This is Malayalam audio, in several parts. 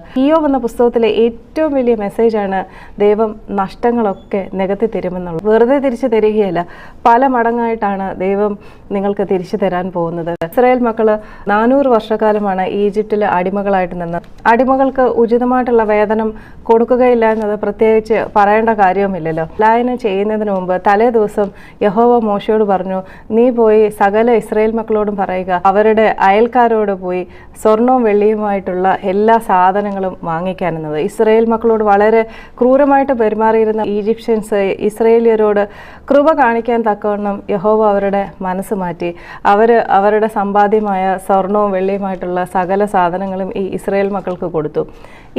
ഇയോ എന്ന പുസ്തകത്തിലെ ഏറ്റവും വലിയ മെസ്സേജാണ് ദൈവം നഷ്ടങ്ങളൊക്കെ നികത്തി തരുമെന്നുള്ളത്. വെറുതെ തിരിച്ചു തരികയല്ല പല മടങ്ങായിട്ടാണ് ദൈവം നിങ്ങൾക്ക് തിരിച്ചു തരാൻ പോകുന്നത്. ഇസ്രായേൽ മക്കൾ നാനൂറ് വർഷക്കാലമാണ് ഈജിപ്തിൽ അടിമകളായിട്ട് നിന്നത് അടിമകൾക്ക് ഉചിതമായിട്ടുള്ള വേതനം കൊടുക്കുകയില്ല എന്നത് പ്രത്യേകിച്ച് പറയേണ്ട കാര്യവുമില്ലല്ലോ. ലായന ചെയ്യുന്നതിന് മുമ്പ് തലേ ദിവസം യഹോവ മോശയോട് പറഞ്ഞു നീ പോയി സകല ഇസ്രായേൽ മക്കളോടും പറയുക. അവരുടെ അയൽക്കാരോട് പോയി സ്വർണവും വെള്ളിയുമായിട്ടുള്ള എല്ലാ സാധനങ്ങളും വാങ്ങിക്കാനെന്നത്. ഇസ്രയേൽ മക്കളോട് വളരെ ക്രൂരമായിട്ട് പെരുമാറിയിരുന്ന ഈജിപ്ഷ്യൻസ് ഇസ്രയേലിയരോട് കൃപ കാണിക്കാൻ തക്കവണ്ണം യഹോവ അവരുടെ മനസ്സ് മാറ്റി. അവർ അവരുടെ സമ്പാദ്യമായ സ്വർണവും വെള്ളിയുമായിട്ടുള്ള സകല സാധനങ്ങളും ഈ ഇസ്രയേൽ മക്കൾക്ക് കൊടുത്തു.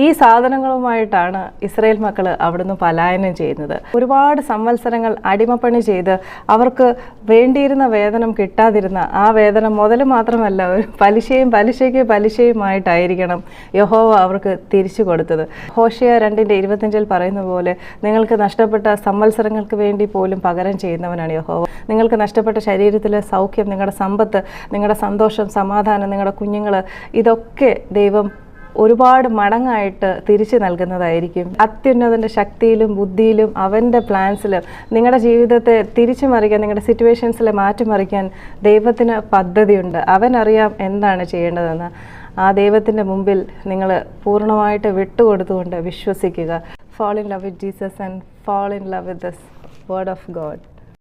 ഈ സാധനങ്ങളുമായിട്ടാണ് ഇസ്രയേൽ മക്കൾ അവിടുന്ന് പലായനം ചെയ്യുന്നത്. ഒരുപാട് സംവത്സരങ്ങൾ അടിമപ്പണി ചെയ്ത് അവർക്ക് വേണ്ടിയിരുന്ന വേതനം കിട്ടാതിരുന്ന ആ വേതനം മുതൽ മാത്രമല്ല ഒരു പലിശയും പലിശയ്ക്ക് പലിശയുമായിട്ടായിരിക്കണം യഹോവ അവർക്ക് തിരിച്ചു കൊടുത്തത്. ഹോഷിയ രണ്ടിന്റെ ഇരുപത്തഞ്ചിൽ പറയുന്ന പോലെ നിങ്ങൾക്ക് നഷ്ടപ്പെട്ട സംവത്സരങ്ങൾക്ക് വേണ്ടി പോലും പകരം ചെയ്യുന്നവനാണ് യഹോവ. നിങ്ങൾക്ക് നഷ്ടപ്പെട്ട ശരീരത്തിലെ സൗഖ്യം നിങ്ങളുടെ സമ്പത്ത് നിങ്ങളുടെ സന്തോഷം സമാധാനം നിങ്ങളുടെ കുഞ്ഞുങ്ങൾ ഇതൊക്കെ ദൈവം ഒരുപാട് മടങ്ങായിട്ട് തിരിച്ചു നൽകുന്നതായിരിക്കും. അത്യുന്നതന്റെ ശക്തിയിലും ബുദ്ധിയിലും അവന്റെ പ്ലാൻസിലും നിങ്ങളുടെ ജീവിതത്തെ തിരിച്ചു മറിക്കാൻ നിങ്ങളുടെ സിറ്റുവേഷൻസിലെ മാറ്റിമറിക്കാൻ ദൈവത്തിന് പദ്ധതിയുണ്ട്. അവനറിയാം എന്താണ് ചെയ്യേണ്ടതെന്ന്. ആ ദൈവത്തിന്റെ മുമ്പിൽ നിങ്ങൾ പൂർണമായിട്ട് വിട്ടുകൊടുത്തുകൊണ്ട് വിശ്വസിക്കുക fall in love with Jesus and fall in love with this word of God.